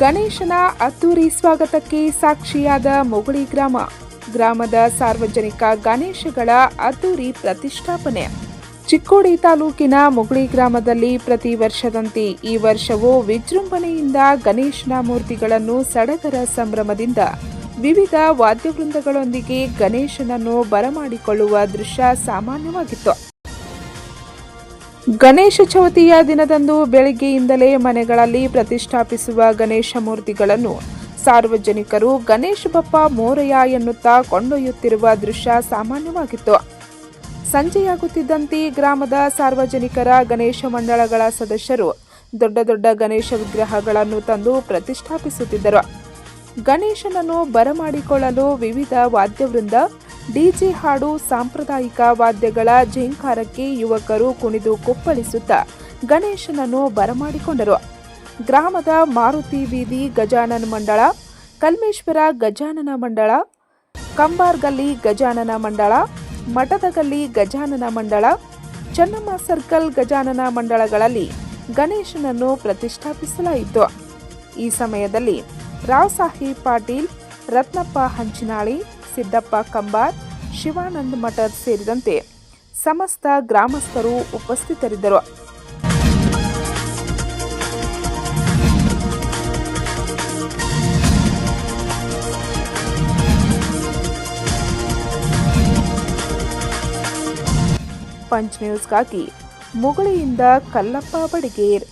ಗಣೇಶನ ಅದ್ದೂರಿ ಸ್ವಾಗತಕ್ಕೆ ಸಾಕ್ಷಿಯಾದ ಮೊಗಳಿ ಗ್ರಾಮ. ಗ್ರಾಮದ ಸಾರ್ವಜನಿಕ ಗಣೇಶಗಳ ಅದ್ದೂರಿ ಪ್ರತಿಷ್ಠಾಪನೆ. ಚಿಕ್ಕೋಡಿ ತಾಲೂಕಿನ ಮೊಗಳಿ ಗ್ರಾಮದಲ್ಲಿ ಪ್ರತಿ ವರ್ಷದಂತೆ ಈ ವರ್ಷವೂ ವಿಜೃಂಭಣೆಯಿಂದ ಗಣೇಶನ ಮೂರ್ತಿಗಳನ್ನು ಸಡಗರ ಸಂಭ್ರಮದಿಂದ ವಿವಿಧ ವಾದ್ಯವೃಂದಗಳೊಂದಿಗೆ ಗಣೇಶನನ್ನು ಬರಮಾಡಿಕೊಳ್ಳುವ ದೃಶ್ಯ ಸಾಮಾನ್ಯವಾಗಿತ್ತು. ಗಣೇಶ ಚೌತಿಯ ದಿನದಂದು ಬೆಳಗ್ಗೆಯಿಂದಲೇ ಮನೆಗಳಲ್ಲಿ ಪ್ರತಿಷ್ಠಾಪಿಸುವ ಗಣೇಶ ಮೂರ್ತಿಗಳನ್ನು ಸಾರ್ವಜನಿಕರು ಗಣೇಶ ಬಪ್ಪ ಮೋರಯ ಎನ್ನುತ್ತಾ ಕೊಂಡೊಯ್ಯುತ್ತಿರುವ ದೃಶ್ಯ ಸಾಮಾನ್ಯವಾಗಿತ್ತು. ಸಂಜೆಯಾಗುತ್ತಿದ್ದಂತೆ ಗ್ರಾಮದ ಸಾರ್ವಜನಿಕರ ಗಣೇಶ ಮಂಡಳಗಳ ಸದಸ್ಯರು ದೊಡ್ಡ ದೊಡ್ಡ ಗಣೇಶ ವಿಗ್ರಹಗಳನ್ನು ತಂದು ಪ್ರತಿಷ್ಠಾಪಿಸುತ್ತಿದ್ದರು. ಗಣೇಶನನ್ನು ಬರಮಾಡಿಕೊಳ್ಳಲು ವಿವಿಧ ವಾದ್ಯವೃಂದ ಡಿಜೆ ಹಾಡು ಸಾಂಪ್ರದಾಯಿಕ ವಾದ್ಯಗಳ ಝೇಂಕಾರಕ್ಕೆ ಯುವಕರು ಕುಣಿದು ಕುಪ್ಪಳಿಸುತ್ತಾ ಗಣೇಶನನ್ನು ಬರಮಾಡಿಕೊಂಡರು. ಗ್ರಾಮದ ಮಾರುತಿ ಬೀದಿ ಗಜಾನನ ಮಂಡಳ, ಕಲ್ಮೇಶ್ವರ ಗಜಾನನ ಮಂಡಳ, ಕಂಬಾರ್ಗಲ್ಲಿ ಗಜಾನನ ಮಂಡಳ, ಮಠದಗಲ್ಲಿ ಗಜಾನನ ಮಂಡಳ, ಚೆನ್ನಮ್ಮ ಸರ್ಕಲ್ ಗಜಾನನ ಮಂಡಳಗಳಲ್ಲಿ ಗಣೇಶನನ್ನು ಪ್ರತಿಷ್ಠಾಪಿಸಲಾಯಿತು. ಈ ಸಮಯದಲ್ಲಿ ರಾವ್ ಸಾಹೇಬ್ ಪಾಟೀಲ್, ರತ್ನಪ್ಪ ಹಂಚಿನಾಳಿ ಸಿದ್ದಪ್ಪ ಕಂಬಾರ್ ಶಿವಾನಂದ ಮಠ ಸೇರಿದಂತೆ ಸಮಸ್ತ ಗ್ರಾಮಸ್ಥರು ಉಪಸ್ಥಿತರಿದ್ದರು. ಪಂಚ್ ನ್ಯೂಸ್ಗಾಗಿ ಮುಗುಳಿಯಿಂದ ಕಲ್ಲಪ್ಪ ಬಡಿಗೇರ್.